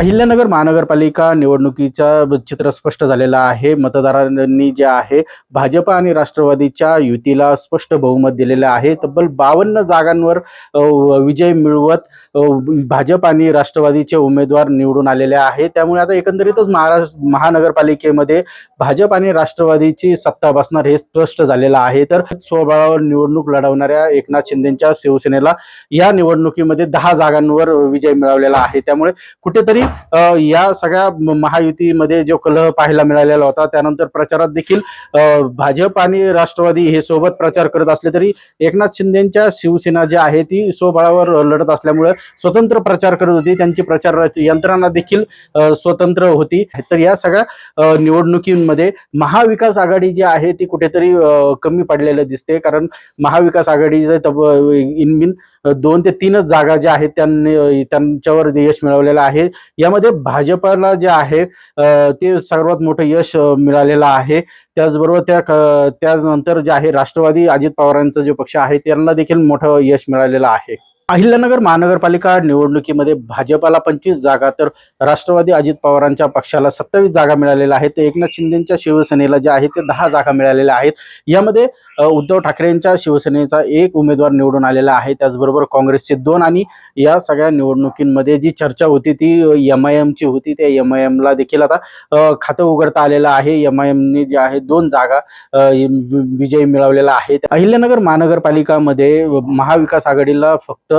अहिल्यानगर महानगरपालिका निवडणुकीचा चित्र स्पष्ट झालेलं आहे. मतदारांनी जे आहे भाजप आणि राष्ट्रवादीच्या युतीला स्पष्ट बहुमत दिलेलं आहे. तब्बल बावन्न जागांवर विजय मिळवत भाजप आणि राष्ट्रवादीचे उमेदवार निवडून आलेले आहे. त्यामुळे आता एकंदरीतच महाराष्ट्र महानगरपालिकेमध्ये भाजप आणि राष्ट्रवादीची सत्ता बसणार हे स्पष्ट झालेलं आहे. तर स्वबळावर निवडणूक लढवणाऱ्या एकनाथ शिंदेच्या शिवसेनेला या निवडणुकीमध्ये दहा जागांवर विजय मिळवलेला आहे. त्यामुळे कुठेतरी या सगळ्या महायुतीमध्ये जो कलह पाहायला मिळालेला होता त्यानंतर प्रचारात देखील भाजप आणि राष्ट्रवादी हे सोबत प्रचार करत असले तरी एकनाथ शिंदेच्या शिवसेना जी आहे ती स्वबळावर लढत असल्यामुळे स्वतंत्र प्रचार करत होती. त्यांची प्रचार यंत्रणा देखील स्वतंत्र होती. तर या सगळ्या निवडणुकीमध्ये महाविकास आघाडी जी आहे ती कुठेतरी कमी पडलेलं दिसते. कारण महाविकास आघाडी इनबिन दोन ते तीनच जागा ज्या आहेत त्यांनी त्यांच्यावर यश मिळवलेलं आहे. यामध्ये भाजपला जे आहे ते सर्वात मोठं यश मिळालेलं आहे. त्याचबरोबर त्या त्यानंतर जे आहे राष्ट्रवादी अजित पवारांचा जो पक्ष आहे त्यांना देखील मोठं यश मिळालेलं आहे. अहिल्यानगर महानगरपालिका निवडणुकीमध्ये भाजपाला पंचवीस जागा तर राष्ट्रवादी अजित पवारांच्या पक्षाला सत्तावीस जागा मिळालेल्या आहेत. तर एकनाथ शिंदेच्या शिवसेनेला जे आहे ते दहा जागा मिळालेल्या आहेत. यामध्ये उद्धव ठाकरेंच्या शिवसेनेचा एक उमेदवार निवडून आलेला आहे. त्याचबरोबर काँग्रेसचे दोन आणि या सगळ्या निवडणुकींमध्ये जी चर्चा होती ती एम आय एमची होती. त्या एम आय एमला देखील आता खातं उघडता आलेलं आहे. एम आय एमने जे आहे दोन जागा वि- विजय मिळवलेला आहे. अहिल्यानगर महानगरपालिकामध्ये महाविकास आघाडीला फक्त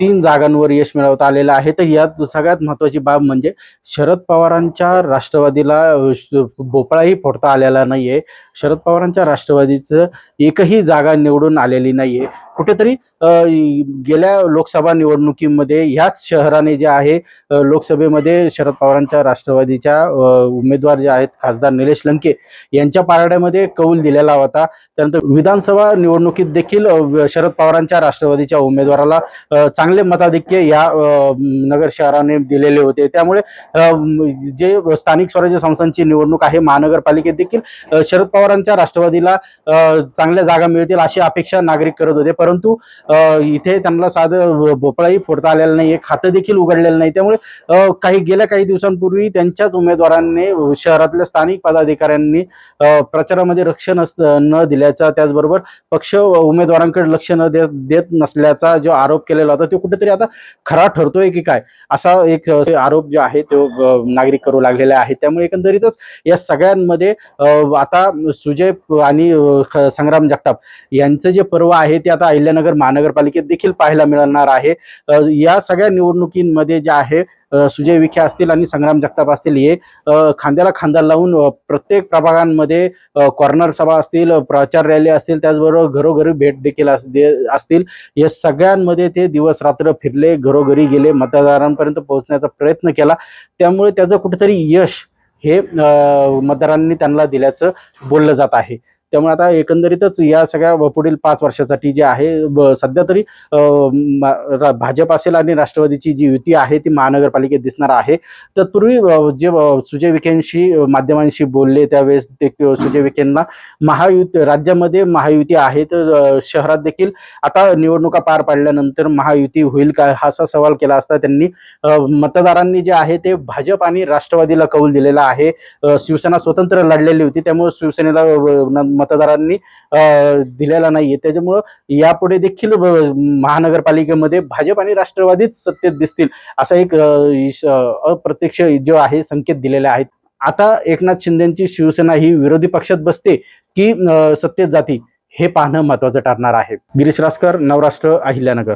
तीन जागांवर यश मिळवता आलेलं आहे. तर यात सगळ्यात महत्वाची बाब म्हणजे शरद पवारांच्या राष्ट्रवादीला भोपळाही फोडता आलेला नाहीये. शरद पवारांच्या राष्ट्रवादीचं एकही जागा निवडून आलेली नाहीये. कुठेतरी गेल्या लोकसभा निवडणुकीमध्ये ह्याच शहराने जे आहे लोकसभेमध्ये शरद पवारांच्या राष्ट्रवादीच्या उमेदवार जे आहेत खासदार निलेश लंके यांच्या पारड्यामध्ये कौल दिलेला होता. त्यानंतर विधानसभा निवडणुकीत देखील शरद पवारांच्या राष्ट्रवादीच्या उमेदवाराला चांगले मताधिक्य या नगर शहराने दिलेले होते. त्यामुळे जे स्थानिक स्वराज्य संस्थांची निवडणूक आहे महानगरपालिकेत देखील शरद पवारांच्या राष्ट्रवादीला चांगल्या जागा मिळतील अशी अपेक्षा नागरिक करत होते. परंतु इथे त्यांना साधं भोपळाही फोडता आलेला नाही खातं देखील उघडलेलं नाही. त्यामुळे काही गेल्या काही दिवसांपूर्वी त्यांच्याच उमेदवारांनी शहरातल्या स्थानिक पदाधिकाऱ्यांनी प्रचारामध्ये लक्ष न दिल्याचा त्याचबरोबर पक्ष उमेदवारांकडे लक्ष न देत देत नसल्याचा जो आरोप केलेला होता तो कुठेतरी आता खरा ठरतोय की काय? असा एक आरोप जो आहे तो नागरिक करू लागलेला आहे त्यामुळे एकंदरीतच या सगळ्यांमध्ये आता सुजय आणि संग्राम जगताप यांचं जे पर्व आहे ते आता अहिल्यानगर महानगरपालिकेत देखील पाहायला मिळणार आहे. या सगळ्या निवडणुकींमध्ये जे आहे सुजय विखे असतील आणि संग्राम जगताप असतील हे खांद्याला खांदा लावून प्रत्येक प्रभागांमध्ये कॉर्नर सभा असतील प्रचार रॅली असतील त्याचबरोबर घरोघरी भेट देखील अस- दे- असतील. या सगळ्यांमध्ये ते दिवस रात्र फिरले घरोघरी गेले मतदारांपर्यंत पोहोचण्याचा प्रयत्न केला. त्यामुळे त्याचं कुठेतरी यश हे मतदारांनी त्यांना दिल्याचं बोललं जात आहे. त्यामुळे आता एकंदरीतच या सगळ्या पुढील पाच वर्षासाठी जे आहे सध्या तरी भाजप असेल आणि राष्ट्रवादीची जी युती आहे ती महानगरपालिकेत दिसणार आहे. तत्पूर्वी जे सुजय विखेंशी माध्यमांशी बोलले त्यावेळेस ते सुजय विखेंना महायुती राज्यामध्ये महायुती आहे तर शहरात देखील आता निवडणुका पार पाडल्यानंतर महायुती होईल का हा असा सवाल केला असता त्यांनी मतदारांनी जे आहे ते भाजप आणि राष्ट्रवादीला कौल दिलेला आहे. शिवसेना स्वतंत्र लढलेली होती त्यामुळे शिवसेनेला मतदारांनी दिलेला नाहीये. त्याच्यामुळं यापुढे देखील महानगरपालिकेमध्ये भाजप आणि राष्ट्रवादीच सत्तेत दिसतील असा एक अप्रत्यक्ष जो आहे संकेत दिलेले आहेत आता एकनाथ शिंदेची शिवसेना ही विरोधी पक्षात बसते की सत्तेत जाती हे पाहणं महत्वाचं ठरणार आहे. गिरीश रासकर नवराष्ट्र अहिल्यानगर.